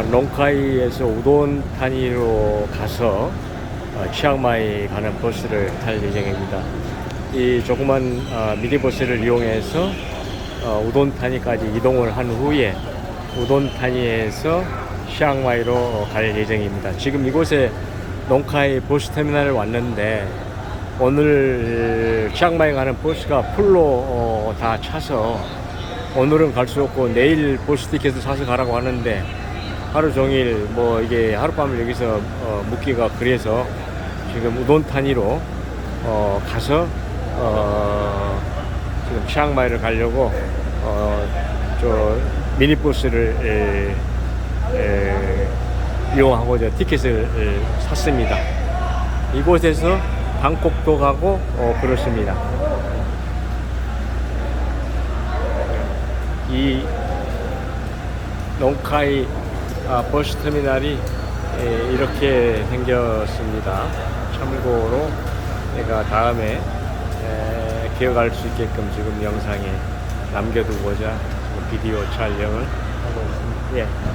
아, 롱카이에서 우돈 타니로 가서 어, 치앙마이 가는 버스를 탈 예정입니다. 이 조그만 어, 미니버스를 이용해서 어, 우돈 타니까지 이동을 한 후에 우돈 타니에서 치앙마이로 갈 예정입니다. 지금 이곳에 롱카이 버스 터미널을 왔는데 오늘 치앙마이 가는 버스가 풀로 어, 다 차서 오늘은 갈 수 없고 내일 버스 티켓을 사서 가라고 하는데 하루 종일 뭐 이게 하룻밤을 여기서 어, 묵기가 그래서 지금 우돈타니로 어, 가서 어, 지금 치앙마이를 가려고 어, 저 미니버스를 에, 에, 이용하고 저 티켓을 에, 샀습니다. 이곳에서 방콕도 가고 어, 그렇습니다. 이 농카이 아, 버스 터미널이 에, 이렇게 생겼습니다. 참고로 내가 다음에 에, 기억할 수 있게끔 지금 영상에 남겨두고자 비디오 촬영을 하고 있습니다. 예.